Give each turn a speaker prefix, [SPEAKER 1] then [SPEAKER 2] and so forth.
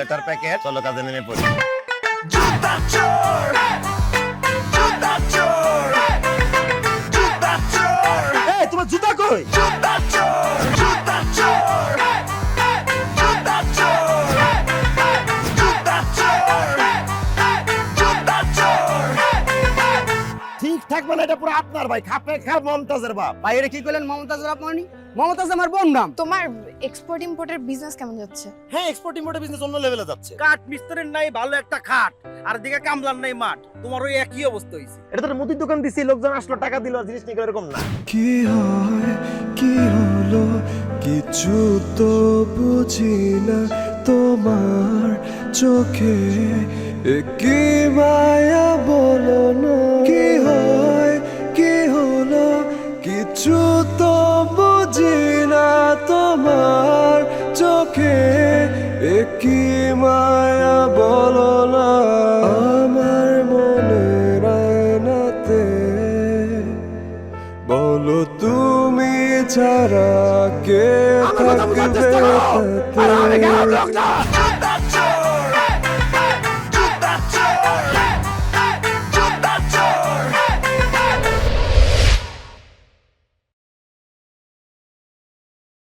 [SPEAKER 1] Letter packet চলো কাজে নেমে পড়ি।
[SPEAKER 2] জুতা চোর জুতা চোর! জুতা চোর!
[SPEAKER 1] এই তোমার জুতা কই?
[SPEAKER 2] জুতা
[SPEAKER 1] থাকবে এটা পুরো আপনার ভাই খাপে খাপ মমতাজের বাপ।
[SPEAKER 3] ভাই এটা কি করলেন মমতাজ আপনি মমতাজ আমার বোন নাম।
[SPEAKER 4] তোমার এক্সপোর্ট ইম্পোর্টের বিজনেস কেমন যাচ্ছে?
[SPEAKER 1] হ্যাঁ এক্সপোর্ট ইম্পোর্টের বিজনেস অন্য লেভেলে যাচ্ছে।
[SPEAKER 3] কাঠ মিস্ত্রির নাই ভালো একটা খাট আর দিকে কামলার নাই মাঠ। তোমার ওই একই অবস্থা হইছে।
[SPEAKER 1] এটা তো মুদির দোকান দিছি লোকজন আসলো টাকা দিল আর জিনিস নিয়ে এরকম না।
[SPEAKER 5] কি হয় কি হলো কিছু তো বুঝি না তোমার চোখে। কি মায়া বুঝি না তোমার চোখে এ কি মায়া বলো না আমার মনে রায়নাতে বলো তুমি ছাড়া কে থাকবে